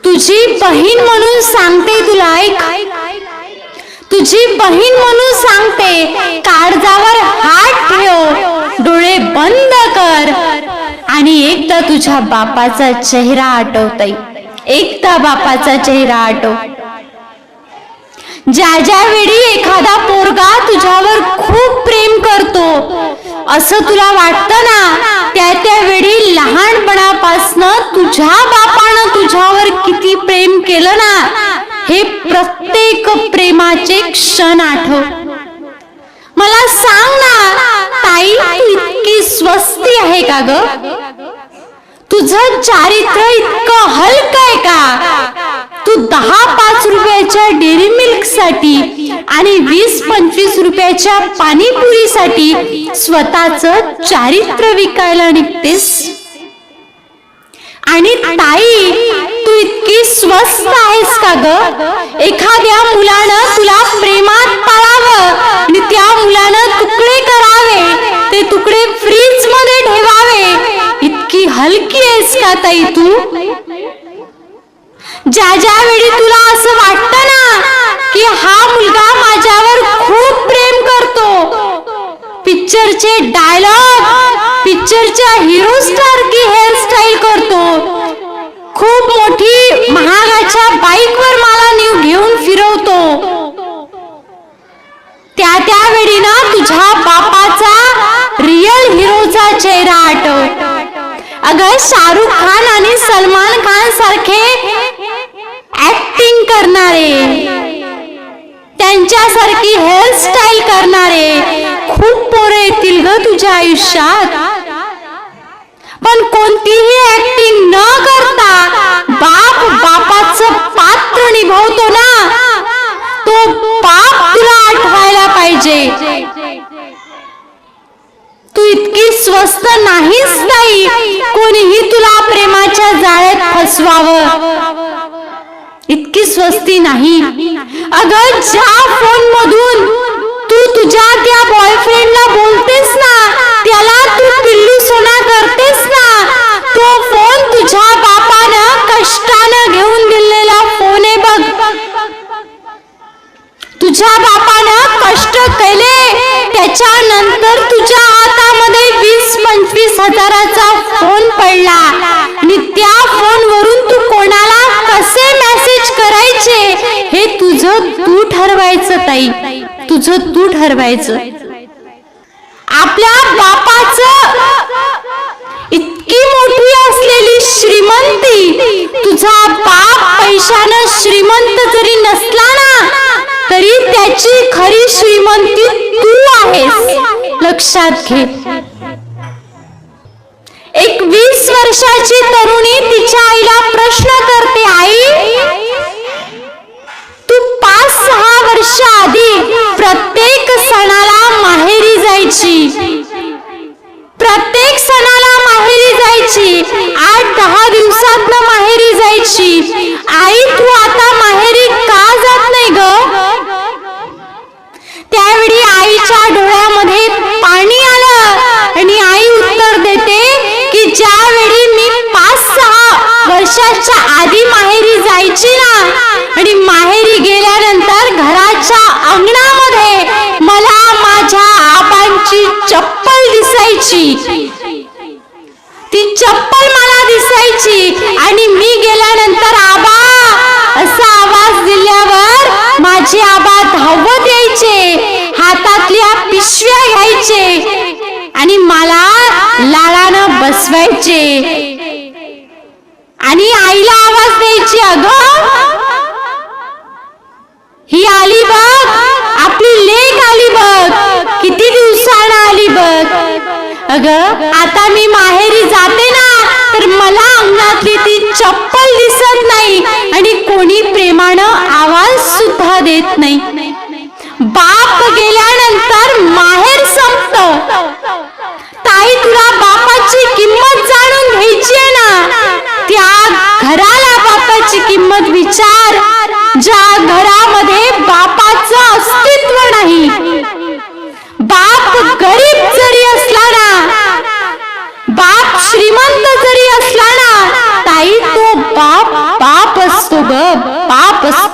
तुझी बहीण म्हणून सांगते तुला ऐक. तुझी बहीण म्हणून सांगते काळजावर हात ठेव डोळे बंद कर. आणि एकदा तुझ्या बापाचा चेहरा आठवतय. एकदा बापाचा चेहरा आठव. ज्या ज्या वेळी एखादा पोरगा तुझ्यावर खूप प्रेम करतो असं तुला वाटतं ना? त्या त्या वेळी लहानपणापासनं तुझ्या बापानं तुझ्यावर किती प्रेम केलं ना? हे प्रत्येक प्रेमाचे क्षण आठव. मला सांग ना ताई इतकी स्वस्ती आहे का ग? तुझं चारित्र्य इतकं हलक आहे का? दहा पाच रुपयाच्या डेअरी मिल्कसाठी आणि वीस पंचवीस रुपयाच्या पाणीपुरीसाठी स्वतःच चारित्र्य विकायला निघतेस. आणि ताई तू इतकी स्वस्त आहेस का ग? एखाद्या मुलानं तुला प्रेमात पाळावं आणि त्या मुलानं तुकडे करावे ते तुकडे फ्रीजमध्ये ठेवावे. इतकी हलकी आहेस का ताई तू? ज्या ज्या वेळी तुला असं वाटतं ना की हा मुलगा माझ्यावर खूप प्रेम करतो पिक्चरचे डायलॉग पिक्चरच्या हिरो स्टार की हेअरस्टाईल करतो. खूप मोठी महागाच्या बाईकवर मला न्यू घेऊन फिरवतो. त्या त्यावेळी ना तुझ्या बापाचा रिअल हिरोचा चेहरा आठवतो अगं शाहरुख खान आणि सलमान खान सारखे ऍक्टिंग करणारे त्यांच्यासारखी हेअरस्टाईल करणारे खूप पोरं येतील ग तुझ्या आयुष्यात. पण कोणतीही ऍक्टिंग न करता बाप बापाचं पात्र निभावतो ना. तो बाप तुला आठवायला पाहिजे. तू इतकी स्वस्त नाहीच नाही कोणीही तुला प्रेमाच्या जाळ्यात फसवावं. इतकी स्वस्ती नाही. अगं ज्या फोन मधून तू तुझ्या त्या बॉयफ्रेंडला बोलतेस ना त्याला तू पिल्लू सोना करतेस ना तो फोन तुझ्या बापानं कष्टानं घेऊन दिलेला फोन आहे बघ. तुझ्या बापानं कष्ट केले त्याच्यानंतर तुझ्या हातामध्ये वीस पंचवीस हजाराचा फोन पडला. आणि त्या फोन तू कोणाला कसे मेसेज करायचे हे तुझं तू ठरवायचं ताई. तुझं तू ठरवायचं. आपल्या बापाचं इतकी मोठी असलेली श्रीमंती तुझा बाप पैशानं श्रीमंत जरी नसला ना तरी त्याची खरी श्रीमंती तू आहेस. लक्षात घे. एक वीस वर्षाची तरुणी तिच्या आईला प्रश्न करते आई तू पाच वर्षाआधी प्रत्येक सणाला माहेरी जायची. दिसायची. ती चप्पल मला दिसायची. आणि मी गेल्यानंतर आबा असा आवाज दिल्यावर माझे आबा धावत यायचे. हातातल्या पिशव्या घ्यायचे. आणि मला लाडानं बसवायचे. आणि आईला आवाज द्यायची अगं ही आली बघ आपली लेक आली बघ किती दिवसानं आली बघ अग आता मी माहेरी जाते ना तर मला अंगणातली ती चप्पल दिसत नाही आणि कोणी प्रेमानं आवाज सुद्धा देत नाही. बाप गेल्या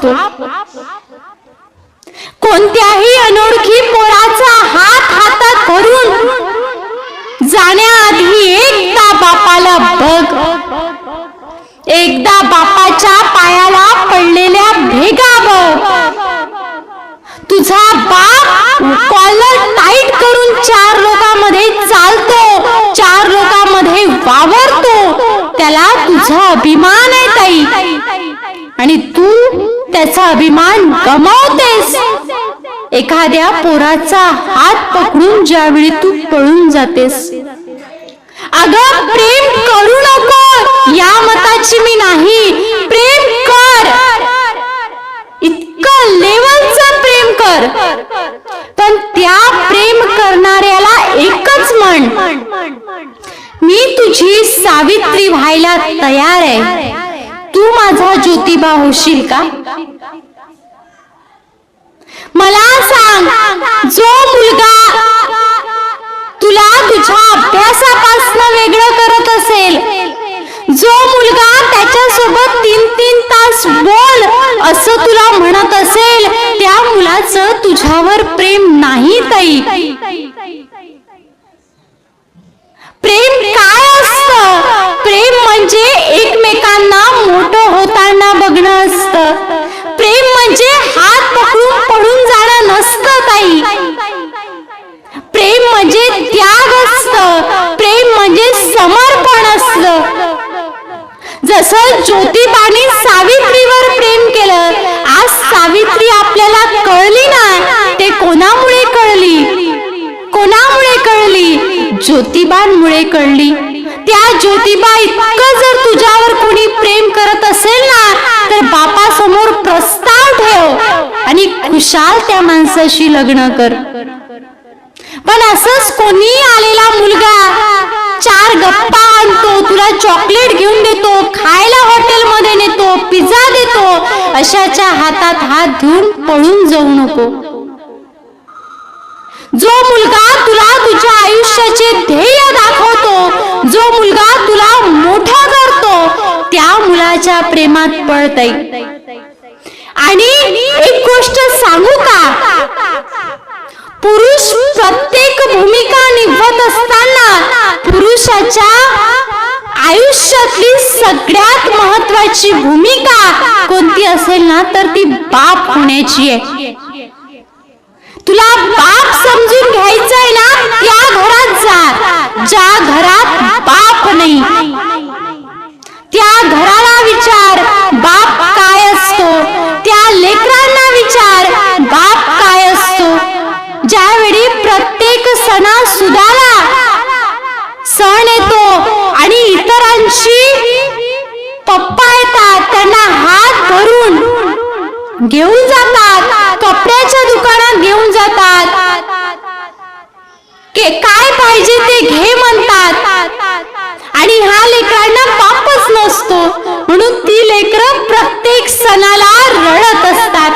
असतो कोणत्याही अनोळखी पोराचा हात हातात धरून जाण्याआधी एकदा बापाला बघ. एकदा बापाच्या पायाला पडलेल्या भेगा बघ. तुझा बाप कॉलर टाईट करून चार लोकांमध्ये चालतो चार लोकांमध्ये वावरतो. त्याला तुझा अभिमान त्याचा अभिमान गमावतेस. एखाद्या पोराचा हात पकडून ज्यावेळी तू पळून जातेस. अगं प्रेम करू नको. या मताची मी नाही. प्रेम कर. इतकं लेवलचं प्रेम कर. पण त्या प्रेम करणाऱ्याला एकच म्हण. मी तुझी सावित्री व्हायला तयार आहे. तू माझा ज्योतिबा होशील का? मला सांग जो मुलगा तुला तुझ्या अभ्यासापासून वेगळं करत असेल जो मुलगा त्याच्यासोबत तीन तीन तास बोल असं तुला म्हणत असेल त्या मुलाचं तुझ्यावर प्रेम नाही ताई. जसं ज्योतिबाने सावित्रीवर प्रेम केलं. आज सावित्री आपल्याला कळली ना ते कोणामुळे कळली? कोणामुळे कळली? ज्योतिबांमुळे कळली. त्या ज्योतिबा इतकं जर तुझ्यावर कोणी प्रेम करत असेल ना तर बापासमोर प्रस्ताव ठेव आणि खुशाल त्या माणसाशी लग्न कर. पण असंच कोणी आलेला मुलगा चार गप्पा आणतो तुला चॉकलेट घेऊन देतो खायला हॉटेलमध्ये नेतो पिझ्झा देतो अशाच्या हातात हात धुवून पळून जाऊ नको. जो मुलगा तुला तुझ्या आयुष्याचे ध्येय दाखवतो जो मुलगा तुला मोठा करतो त्या मुलाच्या प्रेमात पळतय. आणि एक गोष्ट सांगू का? पुरुष प्रत्येक भूमिका निभवत असताना पुरुषाच्या आयुष्यातली सगळ्यात महत्वाची भूमिका कोणती असेल ना तर ती बाप होण्याची आहे. तुला बाप समजून घ्यायचंय ना त्या घरात जा ज्या घरात बाप नाही. त्या घराला विचार बाप काय असतो? त्या लेकरांना विचार ते घे म्हणतात. आणि ह्या लेकरांना बापच नसतो. म्हणून ती लेकरं प्रत्येक सणाला रडत असतात.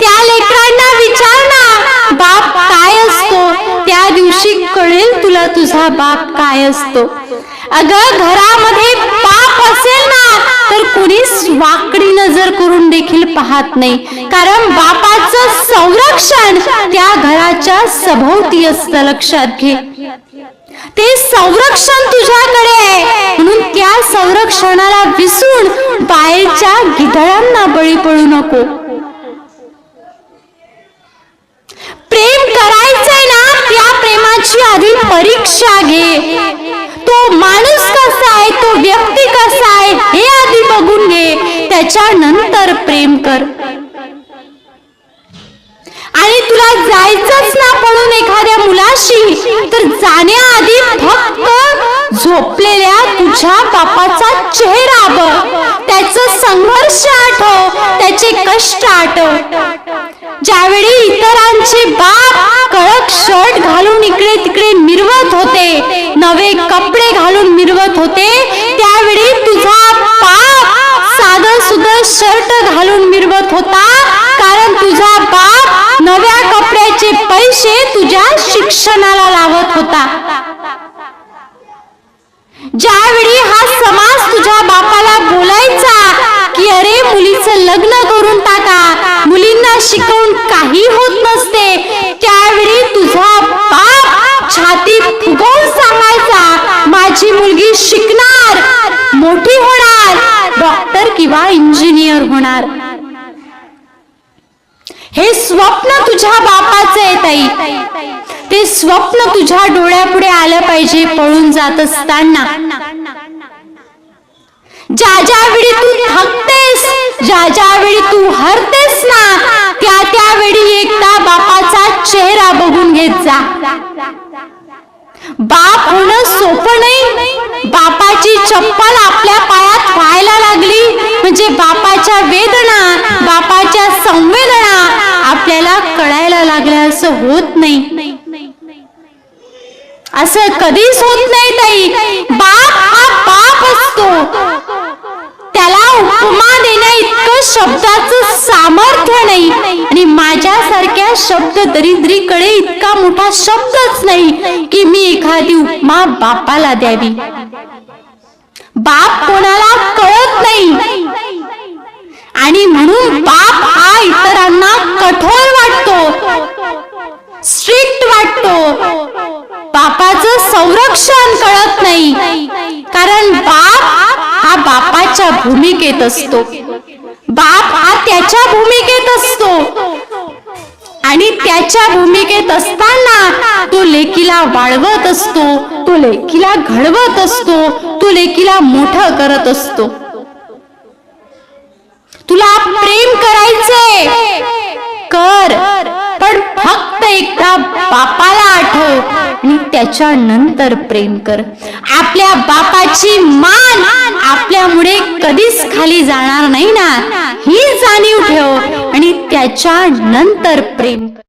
त्या लेकरांना विचार ना बाप काय असतो? त्या दिवशी कळेल तुला तुझा बाप काय असतो. अगं घरामध्ये बाप असेल ना तर कुणीच वाकडी नजर करून देखील पाहत नाही. कारण बापाचं संरक्षण त्या घराच्या सभोवती असतं लक्षात घे. ते संरक्षण तुझ्याकडे आहे. म्हणून त्या संरक्षणाला विसरून बाहेरच्या गिधळांना बळी पडू नको. प्रेम करायचंय ना त्या प्रेमाची आधी परीक्षा घे. तो माणूस कसा आहे तो व्यक्ती कसा आहे हे आधी बघून घे. त्याच्यानंतर प्रेम कर. जायचंच ना पडून एखाद्या मुलाशी तर जाण्याआधी फक्त झोपलेल्या तुझ्या बापाचा चेहरा बघ. त्याचं संघर्ष आठव त्याचे कष्ट आठव ज्यावेळी इतरांचे बाप कडक शर्ट घालून इकडे तिकडे मिरवत होते नवे कपडे घालून मिरवत होते त्यावेळी तुझा बाप साधं सुद्धा शर्ट घालून मिरवत होता. कारण तुझा बाप नव्या पैसे तुझ्या शिक्षणाला लावत होता. ज्यावेळी हा समाज तुझ्या बापाला बोलायचा की अरे मुलीच लग्न करून टाका मुलींना शिकवून काही होत नसते त्यावेळी तुझा बाप छाती फुगवून सांगायचा माझी मुलगी शिकणार मोठी होणार डॉक्टर किंवा इंजिनियर होणार. हे स्वप्न तुझ्या बापाचं आहे ताई. ते स्वप्न तुझ्या डोळ्यापुढे आलं पाहिजे पळून जात असताना. ज्या ज्या वेळी तू थकतेस ज्या ज्या वेळी तू हरतेस ना त्या त्या वेळी एकदा बापाचा चेहरा बघून घेत जा. बाप होणं सोपं नाही. बापाची चप्पल आपल्या पायात व्हायला लागली. म्हणजे बापाच्या वेदना बापाच्या संवेदना आपल्याला कळायला लागलं असं होत नाही. असं कधीच होत नाही ताई. बाप हा बाप असतो. त्याला उपमा देण्या इतकं शब्दाचं सामर्थ्य नाही. आणि माझ्यासारख्या शब्द दरिद्रीकडे इतका मोठा शब्दच नाही की मी एखादी उपमा बापाला द्यावी. बाप कोणाला कळत नाही. आणि म्हणून बाप हा इतरांना कठोर वाटतो. स्ट्रिक्ट वाटतो. बापाचं संरक्षण कळत नाही. कारण बाप हा बापाच्या भूमिकेत असतो. बाप हा त्याच्या भूमिकेत असतो. आणि त्याच्या भूमिकेत असताना तो लेकीला वाळवत असतो तो लेकीला घडवत असतो तो लेकीला मोठं करत असतो. तुला प्रेम करायचंय. कर. पण फक्त एकदा बापाला आठव आणि त्याच्या नंतर प्रेम कर. आपल्या बापाची मान आपल्यामुळे कधीच खाली जाणार नाही ना. ही जाणीव ठेव आणि त्याच्या नंतर प्रेम कर.